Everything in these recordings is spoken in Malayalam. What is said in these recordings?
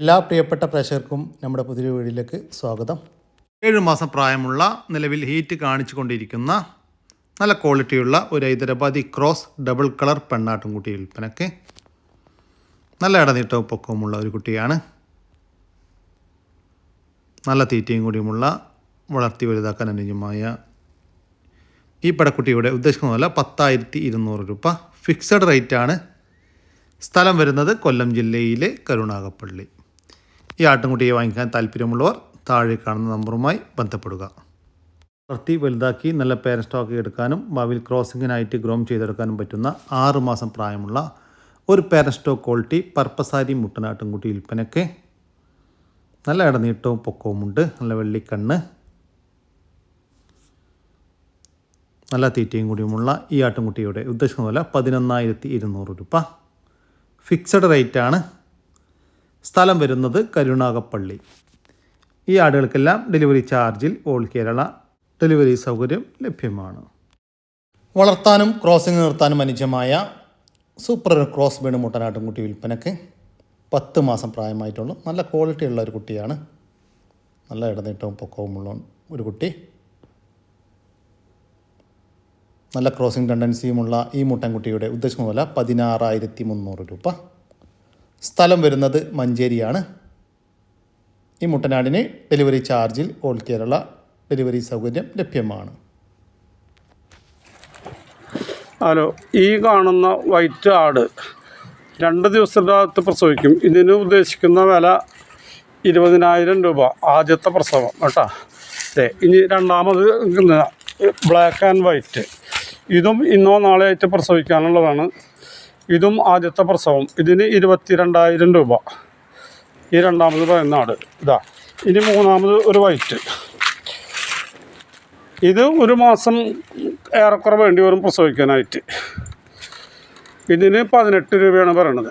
എല്ലാ പ്രിയപ്പെട്ട പ്രേക്ഷകർക്കും നമ്മുടെ പുതിയ വീടിലേക്ക് സ്വാഗതം. ഏഴ് മാസം പ്രായമുള്ള നിലവിൽ ഹീറ്റ് കാണിച്ചു കൊണ്ടിരിക്കുന്ന നല്ല ക്വാളിറ്റിയുള്ള ഒരു ഹൈദരാബാദി ക്രോസ് ഡബിൾ കളർ പെണ്ണാട്ടുംകുട്ടി വിൽപ്പനക്ക് നല്ല ഇടനീട്ടവും പൊക്കവുമുള്ള ഒരു കുട്ടിയാണ്. നല്ല തീറ്റയും കൂടിയുമുള്ള വളർത്തി വലുതാക്കാൻ അനുയോജ്യമായ ഈ പടക്കുട്ടിയുടെ ഉദ്ദേശിക്കുന്ന പോലെ പത്തായിരത്തി ഇരുന്നൂറ് രൂപ. ഫിക്സഡ് റേറ്റാണ്. സ്ഥലം വരുന്നത് കൊല്ലം ജില്ലയിലെ കരുണാകപ്പള്ളി. ഈ ആട്ടിൻകുട്ടിയെ വാങ്ങിക്കാൻ താല്പര്യമുള്ളവർ താഴെ കാണുന്ന നമ്പറുമായി ബന്ധപ്പെടുക. വളർത്തി വലുതാക്കി നല്ല പേരൻ സ്റ്റോക്ക് എടുക്കാനും ഭാവിയിൽ ക്രോസിങ്ങിനായിട്ട് ഗ്രോം ചെയ്തെടുക്കാനും പറ്റുന്ന ആറ് മാസം പ്രായമുള്ള ഒരു പേരൻ സ്റ്റോക്ക് ക്വാളിറ്റി പർപ്പസാരി മുട്ടനാട്ടിൻകുട്ടി വിൽപ്പനയ്ക്ക് നല്ല ഇടനീട്ടവും പൊക്കവുമുണ്ട്. നല്ല വെള്ളിക്കണ്ണ്. നല്ല തീറ്റയും കൂടിയുമുള്ള ഈ ആട്ടിൻകുട്ടിയുടെ ഉദ്ദേശിക്കുന്ന പോലെ പതിനൊന്നായിരത്തി ഇരുന്നൂറ് രൂപ. ഫിക്സഡ് റേറ്റാണ് സ്ഥലം വരുന്നത് കരുണാകപ്പള്ളി ഈ ആടുകൾക്കെല്ലാം ഡെലിവറി ചാർജിൽ ഓൾ കേരള ഡെലിവറി സൗകര്യം ലഭ്യമാണ്. വളർത്താനും ക്രോസിംഗ് നിർത്താനും അനുജമായ സൂപ്പർ ക്രോസ് ബേഡ് മുട്ടനാട്ടും കുട്ടി വിൽപ്പനക്ക് പത്ത് മാസം പ്രായമായിട്ടുള്ളൂ. നല്ല ക്വാളിറ്റി ഉള്ള ഒരു കുട്ടിയാണ്. നല്ല ഇടനീട്ടവും പൊക്കവുമുള്ള ഒരു കുട്ടി. നല്ല ക്രോസിംഗ് ടെൻഡൻസിയുമുള്ള ഈ മുട്ടൻകുട്ടിയുടെ ഉദ്ദേശം പോലെ പതിനാറായിരത്തി മുന്നൂറ് രൂപ. സ്ഥലം വരുന്നത് മഞ്ചേരിയാണ്. ഈ മുട്ടനാടിന് ഡെലിവറി ചാർജിൽ ഓൾ കേരള ഡെലിവറി സൗകര്യം ലഭ്യമാണ്. ഹലോ ഈ കാണുന്ന വൈറ്റ് ആട് രണ്ട് ദിവസത്തിനകത്ത് പ്രസവിക്കും. ഇതിന് ഉദ്ദേശിക്കുന്ന വില ഇരുപതിനായിരം രൂപ. ആദ്യത്തെ പ്രസവം കേട്ടോ. അതെ ഇനി രണ്ടാമത് ബ്ലാക്ക് ആൻഡ് വൈറ്റ്. ഇതും ഇന്നോ നാളെ ആയിട്ട് പ്രസവിക്കാനുള്ളതാണ്. ഇതും ആദ്യത്തെ പ്രസവം. ഇതിന് ഇരുപത്തിരണ്ടായിരം രൂപ. ഈ രണ്ടാമത് ആട്. ഇതാ. ഇനി മൂന്നാമത് ഒരു വൈറ്റ്. ഇത് ഒരു മാസം ഏറെക്കുറെ വേണ്ടി വരും പ്രസവിക്കാനായിട്ട്. ഇതിന് പതിനെട്ട് രൂപയാണ് പറയണത്.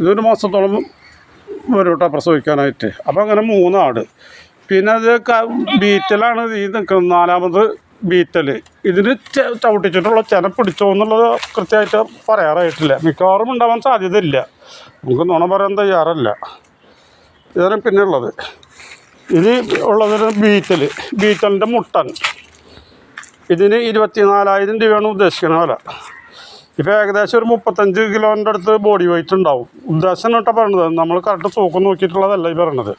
ഇതൊരു മാസത്തോളം വരും കേട്ടോ പ്രസവിക്കാനായിട്ട്. അപ്പോൾ അങ്ങനെ മൂന്നാട് പിന്നെ അത് ബീറ്റലാണ് ഈ നിൽക്കുന്നത് നാലാമത് ബീറ്റൽ ഇതിന് ചവിട്ടിച്ചിട്ടുള്ള ചെന പിടിച്ചോ എന്നുള്ളത് കൃത്യമായിട്ട് പറയാറായിട്ടില്ല. മിക്കവാറും ഉണ്ടാവാൻ സാധ്യതയില്ല. നമുക്ക് നുണ പറയാൻ തയ്യാറല്ല. ഇതാണ് പിന്നെ ഉള്ളത്. ഇത് ഉള്ളതൊരു ബീറ്റൽ ബീറ്റലിന്റെ മുട്ടൻ. ഇതിന് ഇരുപത്തിനാലായിരം രൂപയാണ് ഉദ്ദേശിക്കുന്ന വില. ഇപ്പോൾ ഏകദേശം ഒരു മുപ്പത്തഞ്ച് കിലോന്റെ അടുത്ത് ബോഡി വെയിറ്റ് ഉണ്ടാവും. ഉദ്ദേശം കേട്ടോ പറയണത്? നമ്മൾ കറക്റ്റ് തൂക്കം നോക്കിയിട്ടുള്ളതല്ല ഈ പറയണത്.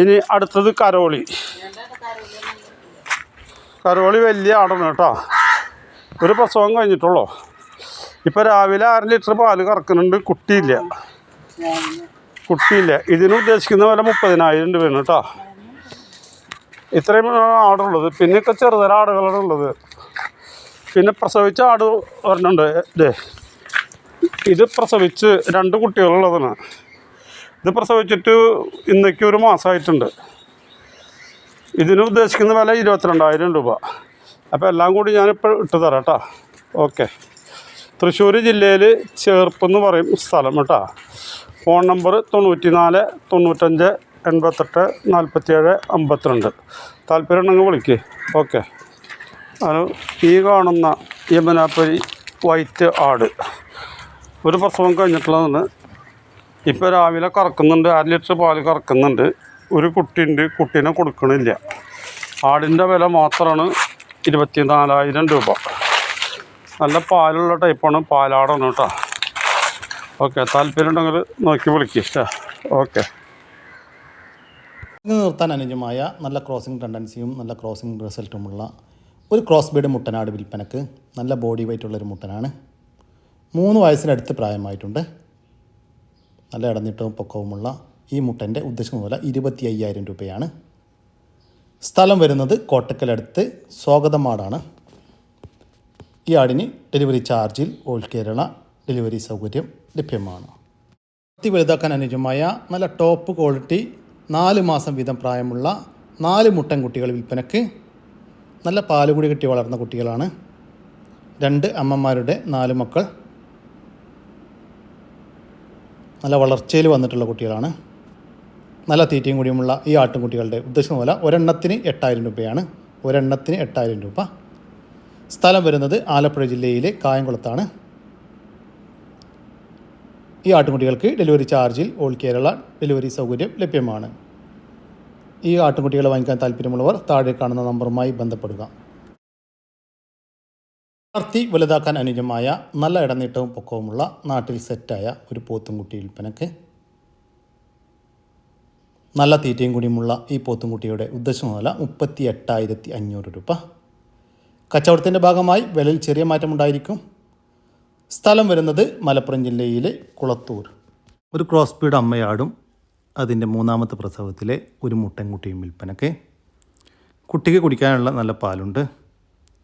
ഇനി അടുത്തത് കരോളി. കരോളി വലിയ ആടാണ് കേട്ടോ. ഒരു പ്രസവം കഴിഞ്ഞിട്ടുള്ളൂ. ഇപ്പോൾ രാവിലെ അര ലിറ്റർ പാൽ കറക്കുന്നുണ്ട്. കുട്ടിയില്ല. കുട്ടിയില്ല. ഇതിന് ഉദ്ദേശിക്കുന്ന വില മുപ്പതിനായിരം രൂപയാണ് കേട്ടോ. ഇത്രയും ആടുള്ളത്. പിന്നെയൊക്കെ ചെറുതര ആടുകളാണ് ഉള്ളത്. പിന്നെ പ്രസവിച്ച ആട് ഒരെണ്ണുണ്ട് ഇതേ ഇത് പ്രസവിച്ച് രണ്ട് കുട്ടികളുള്ളതാണ്. ഇത് പ്രസവിച്ചിട്ട് ഇന്നേക്ക് ഒരു മാസമായിട്ടുണ്ട്. ഇതിന് ഉദ്ദേശിക്കുന്ന വില ഇരുപത്തിരണ്ടായിരം രൂപ. അപ്പോൾ എല്ലാം കൂടി ഞാനിപ്പോൾ ഇട്ട് തരാം കേട്ടോ. ഓക്കെ തൃശ്ശൂർ ജില്ലയിൽ ചേർപ്പെന്ന് പറയും സ്ഥലം കേട്ടോ. ഫോൺ നമ്പർ തൊണ്ണൂറ്റി നാല് തൊണ്ണൂറ്റഞ്ച് എൺപത്തെട്ട് നാൽപ്പത്തിയേഴ് അമ്പത്തിരണ്ട്. താല്പര്യം ഉണ്ടെങ്കിൽ വിളിക്ക്. ഓക്കെ അത് ഈ കാണുന്ന യമനാപ്പരി വൈറ്റ് ആട്. ഒരു പ്രസവം കഴിഞ്ഞിട്ടുള്ളതാണ്. ഇപ്പോൾ രാവിലെ കറക്കുന്നുണ്ട് അര ലിറ്റർ പാൽ കറക്കുന്നുണ്ട്. ഒരു കുട്ടിയുണ്ട് കുട്ടീനെ കൊടുക്കണില്ല. ആടിന്റെ വില മാത്രമാണ് ഇരുപത്തി നാലായിരം രൂപ. നല്ല പാലുള്ള ടൈപ്പാണ് പാലാടാണ് കേട്ടോ. ഓക്കെ താല്പര്യം ഉണ്ടെങ്കിൽ നോക്കി വിളിക്കുക ഓക്കെ നിർത്താൻ അനുജമായ നല്ല ക്രോസിംഗ് ടെൻഡൻസിയും നല്ല ക്രോസിംഗ് റിസൾട്ടുമുള്ള ഒരു ക്രോസ് ബീഡ് മുട്ടനാട് വിൽപ്പനക്ക് നല്ല ബോഡി വെയിറ്റ് ഉള്ളൊരു മുട്ടനാണ്. മൂന്ന് വയസ്സിനടുത്ത് പ്രായമായിട്ടുണ്ട്. നല്ല ഇടനീട്ടവും പൊക്കവുമുള്ള ഈ മുട്ടന്റെ ഉദ്ദേശിക്കുന്ന പോലെ ഇരുപത്തി അയ്യായിരം രൂപയാണ്. സ്ഥലം വരുന്നത് കോട്ടക്കലടുത്ത് സ്വാഗതമാടാണ്. ഈ ആടിന് ഡെലിവറി ചാർജിൽ ഓൾ കേരള ഡെലിവറി സൗകര്യം ലഭ്യമാണ്. വളർത്തി വലുതാക്കാൻ അനുയോജ്യമായ നല്ല ടോപ്പ് ക്വാളിറ്റി നാല് മാസം വീതം പ്രായമുള്ള നാല് മുട്ടൻ കുട്ടികൾ വിൽപ്പനയ്ക്ക് നല്ല പാലുകൂടി കിട്ടി വളർന്ന കുട്ടികളാണ്. രണ്ട് അമ്മമാരുടെ നാല് മക്കൾ. നല്ല വളർച്ചയിൽ വന്നിട്ടുള്ള കുട്ടികളാണ്. നല്ല തീറ്റയും കൂടിയുമുള്ള ഈ ആട്ടുംകുട്ടികളുടെ ഉദ്ദേശം പോലെ ഒരെണ്ണത്തിന് എട്ടായിരം രൂപയാണ്. ഒരെണ്ണത്തിന് എട്ടായിരം രൂപ. സ്ഥലം വരുന്നത് ആലപ്പുഴ ജില്ലയിലെ കായംകുളത്താണ്. ഈ ആട്ടുംകുട്ടികൾക്ക് ഡെലിവറി ചാർജിൽ ഓൾ കേരള ഡെലിവറി സൗകര്യം ലഭ്യമാണ്. ഈ ആട്ടുംകുട്ടികളെ വാങ്ങിക്കാൻ താല്പര്യമുള്ളവർ താഴെ കാണുന്ന നമ്പറുമായി ബന്ധപ്പെടുക. വളർത്തി വലുതാക്കാൻ അനുജമായ നല്ല ഇടനീട്ടവും പൊക്കവുമുള്ള നാട്ടിൽ സെറ്റായ ഒരു പോത്തുംകുട്ടി വിൽപ്പനക്ക് നല്ല തീറ്റയും കൂടിയുമുള്ള ഈ പോത്തുംകുട്ടിയുടെ ഉദ്ദേശം മുതല മുപ്പത്തി എട്ടായിരത്തി അഞ്ഞൂറ് രൂപ. കച്ചവടത്തിന്റെ ഭാഗമായി വിലയിൽ ചെറിയ മാറ്റമുണ്ടായിരിക്കും. സ്ഥലം വരുന്നത് മലപ്പുറം ജില്ലയിലെ കുളത്തൂർ. ഒരു ക്രോസ് ബീഡ് അമ്മയാടും അതിന്റെ മൂന്നാമത്തെ പ്രസവത്തിലെ ഒരു മുട്ടൻകുട്ടിയും വിൽപ്പനക്ക് കുട്ടിക്ക് കുടിക്കാനുള്ള നല്ല പാലുണ്ട്.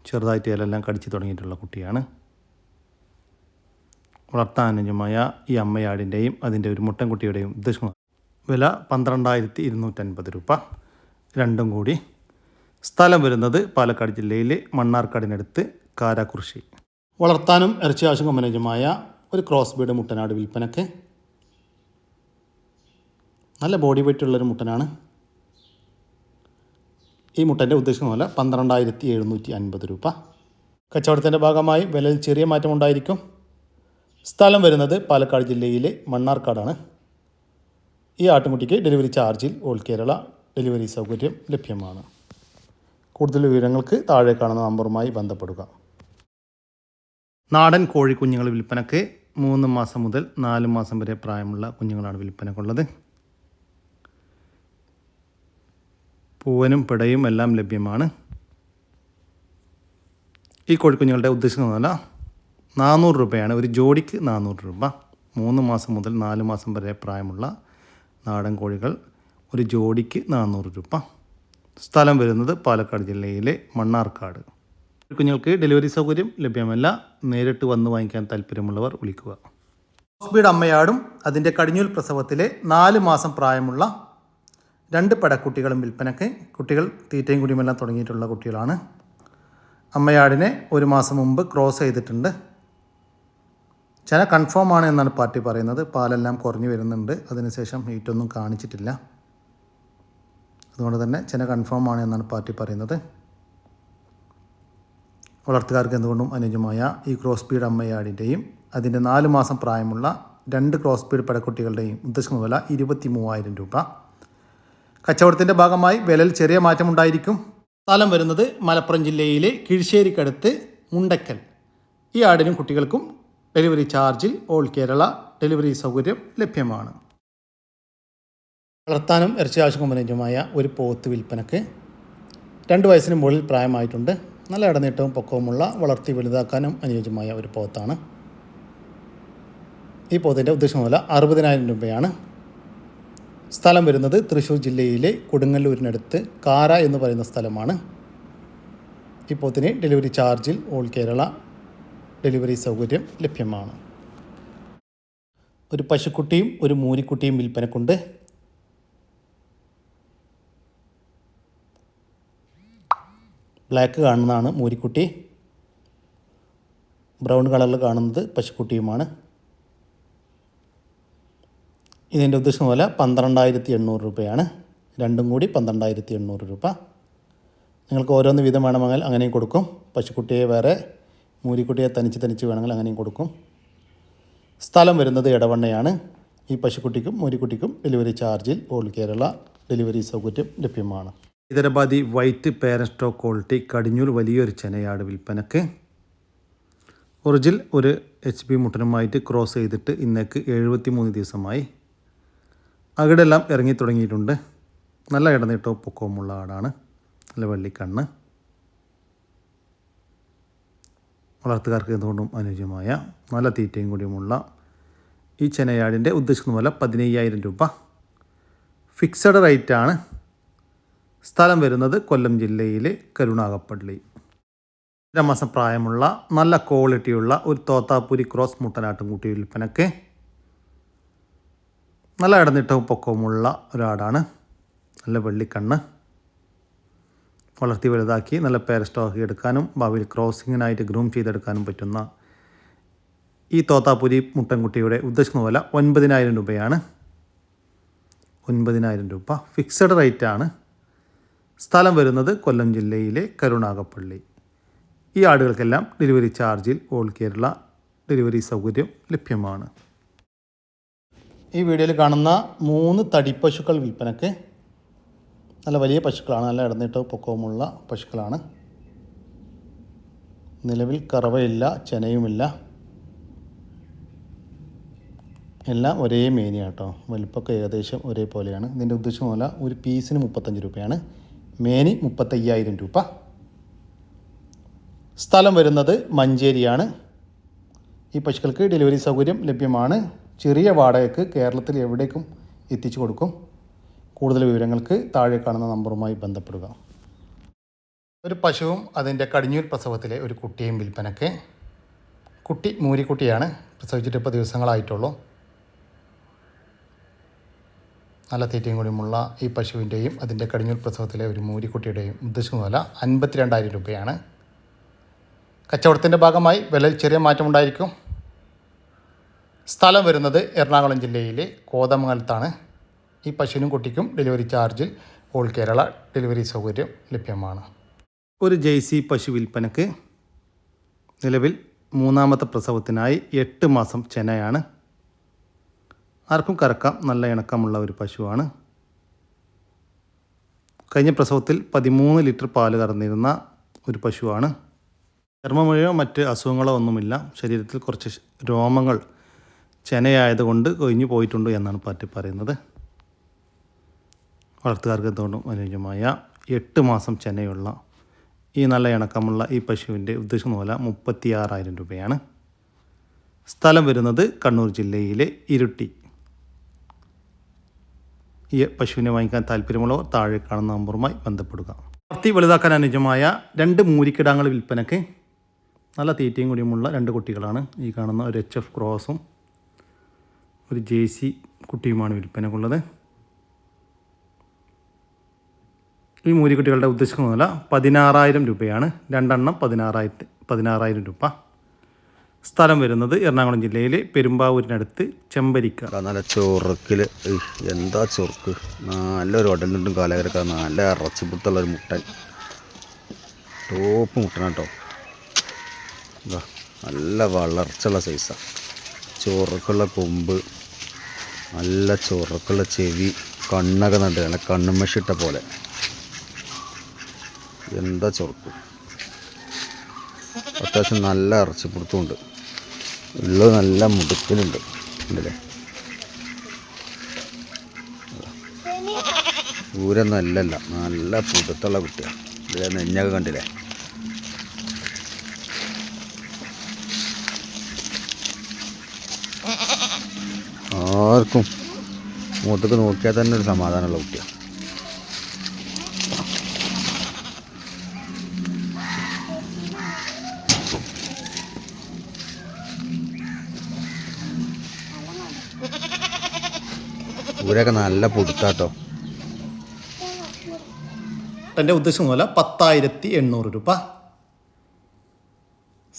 ചെറുതായിട്ട് ഇലെല്ലാം കടിച്ചു തുടങ്ങിയിട്ടുള്ള കുട്ടിയാണ്. വളർത്താനുജമായ ഈ അമ്മയാടിന്റെയും അതിന്റെ ഒരു മുട്ടൻകുട്ടിയുടെയും ഉദ്ദേശം വില പന്ത്രണ്ടായിരത്തി ഇരുന്നൂറ്റൻപത് രൂപ. രണ്ടും കൂടി. സ്ഥലം വരുന്നത് പാലക്കാട് ജില്ലയിലെ മണ്ണാർക്കാടിനടുത്ത് കാരാകൃഷി വളർത്താനും ഇറച്ചി ആവശ്യം അനുയോജ്യമായ ഒരു ക്രോസ് ബീഡ് മുട്ടനാട് വിൽപ്പനക്ക്. നല്ല ബോഡി വെയിറ്റ് ഉള്ളൊരു മുട്ടനാണ്. ഈ മുട്ടന്റെ ഉദ്ദേശം പോലെ പന്ത്രണ്ടായിരത്തി എഴുന്നൂറ്റി അൻപത് രൂപ. കച്ചവടത്തിന്റെ ഭാഗമായി വിലയിൽ ചെറിയ മാറ്റമുണ്ടായിരിക്കും. സ്ഥലം വരുന്നത് പാലക്കാട് ജില്ലയിലെ മണ്ണാർക്കാടാണ്. ഈ ആട്ടുംകുട്ടിക്ക് ഡെലിവറി ചാർജിൽ ഓൾ കേരള ഡെലിവറി സൗകര്യം ലഭ്യമാണ്. കൂടുതൽ വിവരങ്ങൾക്ക് താഴെ കാണുന്ന നമ്പറുമായി ബന്ധപ്പെടുക. നാടൻ കോഴിക്കുഞ്ഞുങ്ങൾ വിൽപ്പനക്ക് മൂന്ന് മാസം മുതൽ നാല് മാസം വരെ പ്രായമുള്ള കുഞ്ഞുങ്ങളാണ് വിൽപ്പനക്കുള്ളത്. പൂവനും പിടയും എല്ലാം ലഭ്യമാണ്. ഈ കോഴിക്കുഞ്ഞുങ്ങളുടെ ഉദ്ദേശം എന്നല്ല നാനൂറ് രൂപയാണ്. ഒരു ജോഡിക്ക് നാനൂറ് രൂപ. മൂന്ന് മാസം മുതൽ നാല് മാസം വരെ പ്രായമുള്ള നാടൻ കോഴികൾ ഒരു ജോഡിക്ക് നാനൂറ് രൂപ. സ്ഥലം വരുന്നത് പാലക്കാട് ജില്ലയിലെ മണ്ണാർക്കാട്. കുഞ്ഞുങ്ങൾക്ക് ഡെലിവറി സൗകര്യം ലഭ്യമല്ല. നേരിട്ട് വന്ന് വാങ്ങിക്കാൻ താല്പര്യമുള്ളവർ വിളിക്കുക. ഹോസ്ബീഡ് അമ്മയാടും അതിന്റെ കടിഞ്ഞൂൽ പ്രസവത്തിലെ നാല് മാസം പ്രായമുള്ള രണ്ട് പടക്കുട്ടികളും വിൽപ്പനയ്ക്ക് കുട്ടികൾ തീറ്റയും കുടിയുമെല്ലാം തുടങ്ങിയിട്ടുള്ള കുട്ടികളാണ്. അമ്മയാടിനെ ഒരു മാസം മുമ്പ് ക്രോസ് ചെയ്തിട്ടുണ്ട്. ചില കൺഫേം ആണ് എന്നാണ് പാർട്ടി പറയുന്നത്. പാലെല്ലാം കുറഞ്ഞു വരുന്നുണ്ട്. അതിനുശേഷം ഹീറ്റൊന്നും കാണിച്ചിട്ടില്ല. അതുകൊണ്ട് തന്നെ ചില കൺഫേം ആണ് എന്നാണ് പാർട്ടി പറയുന്നത്. വളർത്തുകാർക്ക് എന്തുകൊണ്ടും അനുജമായ ഈ ക്രോസ് സ്പീഡ് അമ്മയാടിന്റെയും അതിന്റെ നാല് മാസം പ്രായമുള്ള രണ്ട് ക്രോസ് സ്പീഡ് പടക്കുട്ടികളുടെയും ഉദ്ദേശം വില ഇരുപത്തി മൂവായിരം രൂപ. കച്ചവടത്തിന്റെ ഭാഗമായി വിലയിൽ ചെറിയ മാറ്റമുണ്ടായിരിക്കും സ്ഥലം വരുന്നത് മലപ്പുറം ജില്ലയിലെ കിഴിശ്ശേരിക്കടുത്ത് മുണ്ടക്കൽ. ഈ ആടിനും കുട്ടികൾക്കും ഡെലിവറി ചാർജിൽ ഓൾ കേരള ഡെലിവറി സൗകര്യം ലഭ്യമാണ്. വളർത്താനും ഇറച്ചി ആവശ്യമായ ഒരു പോത്ത് വിൽപ്പനക്ക് രണ്ട് വയസ്സിന് മുകളിൽ പ്രായമായിട്ടുണ്ട്. നല്ല ഇടനീട്ടവും പൊക്കവുമുള്ള വളർത്തി വലുതാക്കാനും അനുയോജ്യമായ ഒരു പോത്താണ്. ഈ പോത്തിന്റെ ഉദ്ദേശം വില അറുപതിനായിരം രൂപയാണ്. സ്ഥലം വരുന്നത് തൃശ്ശൂർ ജില്ലയിലെ കൊടുങ്ങല്ലൂരിനടുത്ത് കാര എന്ന് പറയുന്ന സ്ഥലമാണ്. ഈ പോത്തിന് ഡെലിവറി ചാർജിൽ ഓൾ കേരള ഡെലിവറി സൗകര്യം ലഭ്യമാണ്. ഒരു പശുക്കുട്ടിയും ഒരു മൂരിക്കുട്ടിയും വിൽപ്പനക്കുണ്ട്. ബ്ലാക്ക് കാണുന്നതാണ് മൂരിക്കുട്ടി ബ്രൗൺ കളറിൽ കാണുന്നത് പശുക്കുട്ടിയുമാണ്. ഇതിന്റെ ഉദ്ദേശം പോലെ പന്ത്രണ്ടായിരത്തി എണ്ണൂറ് രൂപയാണ്. രണ്ടും കൂടി പന്ത്രണ്ടായിരത്തി എണ്ണൂറ് രൂപ. നിങ്ങൾക്ക് ഓരോന്ന് വീതം വേണമെങ്കിൽ അങ്ങനെയും കൊടുക്കും. പശുക്കുട്ടിയെ വേറെ മൂരിക്കുട്ടിയെ തനിച്ച് തനിച്ച് വേണമെങ്കിൽ അങ്ങനെയും കൊടുക്കും. സ്ഥലം വരുന്നത് ഇടവണ്ണയാണ് ഈ പശുക്കുട്ടിക്കും മൂരിക്കുട്ടിക്കും ഡെലിവറി ചാർജിൽ ഓൾ കേരള ഡെലിവറി സൗകര്യം ലഭ്യമാണ്. ഹൈദരാബാദി വൈറ്റ് പേരൻ സ്റ്റോക്ക് ക്വാളിറ്റി കടിഞ്ഞൂൽ വലിയൊരു ചെനയാട് വിൽപ്പനക്ക്. ഒറിജിൽ ഒരു എച്ച് പി മുട്ടനുമായിട്ട് ക്രോസ് ചെയ്തിട്ട് ഇന്നേക്ക് എഴുപത്തി മൂന്ന് ദിവസമായി. അകിടെല്ലാം ഇറങ്ങി തുടങ്ങിയിട്ടുണ്ട്. നല്ല ഇടനീട്ടവും പൊക്കവുമുള്ള ആടാണ്. നല്ല വെള്ളിക്കണ്ണ്. വളർത്തുകാർക്ക് എന്തുകൊണ്ടും അനുയോജ്യമായ നല്ല തീറ്റയും കൂടിയുമുള്ള ഈ ചെനയാടിന്റെ ഉദ്ദേശിക്കുന്ന പോലെ പതിനയ്യായിരം രൂപ. ഫിക്സഡ് റേറ്റാണ് സ്ഥലം വരുന്നത് കൊല്ലം ജില്ലയിലെ കരുണാകപ്പള്ളി രണ്ടര മാസം പ്രായമുള്ള നല്ല ക്വാളിറ്റിയുള്ള ഒരു തോത്താപ്പുരി ക്രോസ് മുട്ടനാട്ടും കൂട്ടി വിൽപ്പനക്ക് നല്ല ഇടനീട്ടവും പൊക്കവുമുള്ള ഒരാടാണ്. നല്ല വെള്ളിക്കണ്ണ്. വളർത്തി വലുതാക്കി നല്ല പേര സ്റ്റോക്ക് എടുക്കാനും ഭാവിയിൽ ക്രോസിങ്ങിനായിട്ട് ഗ്രൂം ചെയ്തെടുക്കാനും പറ്റുന്ന ഈ തോത്താപ്പുരി മുട്ടൻകുട്ടിയുടെ ഉദ്ദേശിക്കുന്ന വില ഒൻപതിനായിരം രൂപയാണ്. ഒൻപതിനായിരം രൂപ ഫിക്സഡ് റേറ്റാണ് സ്ഥലം വരുന്നത് കൊല്ലം ജില്ലയിലെ കരുണാകപ്പള്ളി. ഈ ആടുകൾക്കെല്ലാം ഡെലിവറി ചാർജിൽ ഓൾ കേരള ഡെലിവറി സൗകര്യം ലഭ്യമാണ്. ഈ വീഡിയോയിൽ കാണുന്ന മൂന്ന് തടിപ്പശുക്കൾ വിൽപ്പനക്ക് നല്ല വലിയ പശുക്കളാണ് നല്ല ഇടന്നിട്ട് പൊക്കവുമുള്ള പശുക്കളാണ്. നിലവിൽ കറവയില്ല ചെനയുമില്ല. എല്ലാം ഒരേ മേനിയാണ് കേട്ടോ വലിപ്പമൊക്കെ ഏകദേശം ഒരേപോലെയാണ്. ഇതിന്റെ ഉദ്ദേശം പോലെ ഒരു പീസിന് മുപ്പത്തഞ്ച് രൂപയാണ്. മേനി മുപ്പത്തയ്യായിരം രൂപ. സ്ഥലം വരുന്നത് മഞ്ചേരിയാണ്. ഈ പശുക്കൾക്ക് ഡെലിവറി സൗകര്യം ലഭ്യമാണ്. ചെറിയ വാടകയ്ക്ക് കേരളത്തിൽ എവിടേക്കും എത്തിച്ചു കൊടുക്കും. കൂടുതൽ വിവരങ്ങൾക്ക് താഴെ കാണുന്ന നമ്പറുമായി ബന്ധപ്പെടുക. ഒരു പശുവും അതിന്റെ കടിഞ്ഞൂൽ പ്രസവത്തിലെ ഒരു കുട്ടിയും വിൽപ്പനയ്ക്ക് കുട്ടി മൂരിക്കുട്ടിയാണ്. പ്രസവിച്ചിട്ട് ഇപ്പോൾ ദിവസങ്ങളായിട്ടുള്ളൂ. നല്ല തീറ്റയും കൂടിയുമുള്ള ഈ പശുവിന്റെയും അതിന്റെ കടിഞ്ഞൂൽ പ്രസവത്തിലെ ഒരു മൂരിക്കുട്ടിയുടെയും ഉദ്ദേശിക്കുന്ന വില അൻപത്തിരണ്ടായിരം രൂപയാണ്. കച്ചവടത്തിന്റെ ഭാഗമായി വിലയിൽ ചെറിയ മാറ്റമുണ്ടായിരിക്കും. സ്ഥലം വരുന്നത് എറണാകുളം ജില്ലയിലെ കോതമംഗലത്താണ്. ഈ പശുവിനും കുട്ടിക്കും ഡെലിവറി ചാർജിൽ ഓൾ കേരള ഡെലിവറി സൗകര്യം ലഭ്യമാണ്. ഒരു ജെയ്സി പശു വിൽപ്പനക്ക് നിലവിൽ മൂന്നാമത്തെ പ്രസവത്തിനായി എട്ട് മാസം ചെനയാണ് ആർക്കും കറക്കാം നല്ല ഇണക്കമുള്ള ഒരു പശുവാണ്. കഴിഞ്ഞ പ്രസവത്തിൽ പതിമൂന്ന് ലിറ്റർ പാൽ കറന്നിരുന്ന ഒരു പശുവാണ്. ചർമ്മമൊഴിയോ മറ്റ് അസുഖങ്ങളോ ഒന്നുമില്ല. ശരീരത്തിൽ കുറച്ച് രോമങ്ങൾ ചെനയായതുകൊണ്ട് കൊഴിഞ്ഞു പോയിട്ടുണ്ട് എന്നാണ് പാറ്റി പറയുന്നത്. വളർത്തുകാർക്ക് എന്തുകൊണ്ടും അനുയോജ്യമായ എട്ട് മാസം ചെനയുള്ള ഈ നല്ല ഇണക്കമുള്ള ഈ പശുവിന്റെ ഉദ്ദേശം പോലെ മുപ്പത്തിയാറായിരം രൂപയാണ്. സ്ഥലം വരുന്നത് കണ്ണൂർ ജില്ലയിലെ ഇരുട്ടി. ഈ പശുവിനെ വാങ്ങിക്കാൻ താല്പര്യമുള്ളവർ താഴെ കാണുന്ന നമ്പറുമായി ബന്ധപ്പെടുക. വളർത്തി വലുതാക്കാൻ അനുയോജ്യമായ രണ്ട് മൂരിക്കിടാങ്ങൾ വിൽപ്പനയ്ക്ക് നല്ല തീറ്റയും കൂടിയുമുള്ള രണ്ട് കുട്ടികളാണ്. ഈ കാണുന്ന ഒരു എച്ച് എഫ് ക്രോസും ഒരു ജെ സി കുട്ടിയുമാണ് വിൽപ്പനക്കുള്ളത് ഈ മൂലിക്കുട്ടികളുടെ ഉദ്ദേശിക്കുന്ന വില പതിനാറായിരം രൂപയാണ്. രണ്ടെണ്ണം പതിനാറായിരത്തി പതിനാറായിരം രൂപ. സ്ഥലം വരുന്നത് എറണാകുളം ജില്ലയിലെ പെരുമ്പാവൂരിനടുത്ത് ചെമ്പരിക്ക. നല്ല ചൊറുക്കിൽ എന്താ ചൊറുക്ക്? നല്ലൊരു ഉടലിട്ടും കാലകരക്ക. നല്ല ഇറച്ചിപ്പുത്തുള്ള ഒരു മുട്ടൻ. ടോപ്പ് മുട്ടൻ കേട്ടോ നല്ല വളർച്ചുള്ള സൈസാണ് ചൊറുക്കുള്ള കൊമ്പ് നല്ല ചൊറുക്കുള്ള ചെവി കണ്ണൊക്കെ നല്ല കണ്ണുമ്മശിട്ട പോലെ. എന്താ ചൊറുക്ക്? അത്യാവശ്യം നല്ല ഇറച്ചിപ്പിടുത്തമുണ്ട് ഉള്ളത് നല്ല മുടുക്കലുണ്ട്. ഉണ്ടല്ലേ? ദൂരം അല്ലല്ല. നല്ല പുതുത്തുള്ള കുട്ടിയാണ് ഇതിലെ നെഞ്ഞൊക്കെ കണ്ടില്ലേ? ആർക്കും മുഖത്തേക്ക് നോക്കിയാൽ തന്നെ ഒരു സമാധാനമുള്ള കുട്ടിയാണ് ഊരൊക്കെ നല്ല പൊടുത്താട്ടോ. എന്റെ ഉദ്ദേശം പോലെ പത്തായിരത്തി എണ്ണൂറ് രൂപ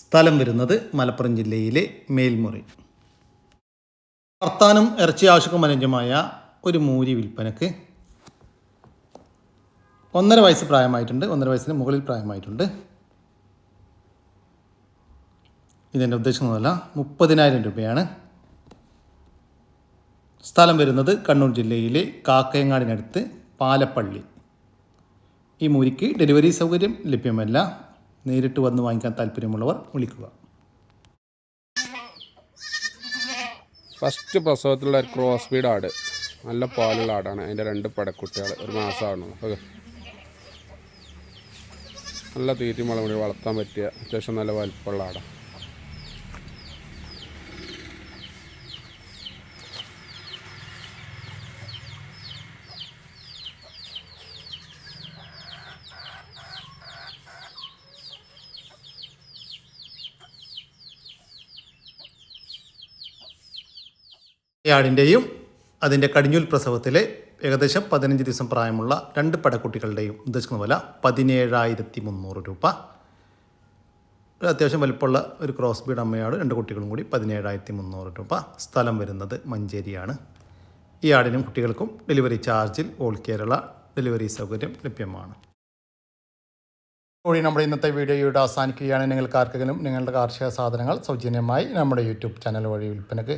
സ്ഥലം വരുന്നത് മലപ്പുറം ജില്ലയിലെ മേൽമുറി. വർത്താനം ഇറച്ചി ആവശ്യക്കും അനുജമായ ഒരു മൂരി വിൽപ്പനക്ക് ഒന്നര വയസ്സ് പ്രായമായിട്ടുണ്ട്. ഒന്നര വയസ്സിന് മുകളിൽ പ്രായമായിട്ടുണ്ട്. ഇതെന്റെ ഉദ്ദേശം പോലെ മുപ്പതിനായിരം രൂപയാണ്. സ്ഥലം വരുന്നത് കണ്ണൂർ ജില്ലയിലെ കാക്കയങ്ങാടിനടുത്ത് പാലപ്പള്ളി. ഈ മൂരിക്ക് ഡെലിവറി സൗകര്യം ലഭ്യമല്ല. നേരിട്ട് വന്ന് വാങ്ങിക്കാൻ താല്പര്യമുള്ളവർ വിളിക്കുക. ഫസ്റ്റ് പ്രസവത്തിലുള്ള ഒരു ക്രോസ് ബീഡ് ആട്. നല്ല പാലുള്ള ആടാണ്. അതിന്റെ രണ്ട് പടക്കുട്ടികൾ ഒരു മാസമാണ് നല്ല തീറ്റി മുളക് കൂടി വളർത്താൻ പറ്റിയ അത്യാവശ്യം നല്ല വലിപ്പമുള്ള ആടാണ് ഈ ആടിന്റെയും അതിന്റെ കടിഞ്ഞൂൽ പ്രസവത്തിലെ ഏകദേശം പതിനഞ്ച് ദിവസം പ്രായമുള്ള രണ്ട് പടക്കുട്ടികളുടെയും ഉദ്ദേശിക്കുന്ന വില പതിനേഴായിരത്തി മുന്നൂറ് രൂപ. ഒരു അത്യാവശ്യം വലിപ്പമുള്ള ഒരു ക്രോസ് ബീഡ് അമ്മയാട് രണ്ട് കുട്ടികളും കൂടി പതിനേഴായിരത്തി മുന്നൂറ് രൂപ. സ്ഥലം വരുന്നത് മഞ്ചേരിയാണ്. ഈ ആടിനും കുട്ടികൾക്കും ഡെലിവറി ചാർജിൽ ഓൾ കേരള ഡെലിവറി സൗകര്യം ലഭ്യമാണ്. കൂടി നമ്മുടെ ഇന്നത്തെ വീഡിയോയുടെ അവസാനിക്കുകയാണ്. നിങ്ങൾക്ക് ആർക്കെങ്കിലും നിങ്ങളുടെ കാർഷിക സാധനങ്ങൾ സൗജന്യമായി നമ്മുടെ യൂട്യൂബ് ചാനൽ വഴി വിൽപ്പനക്ക്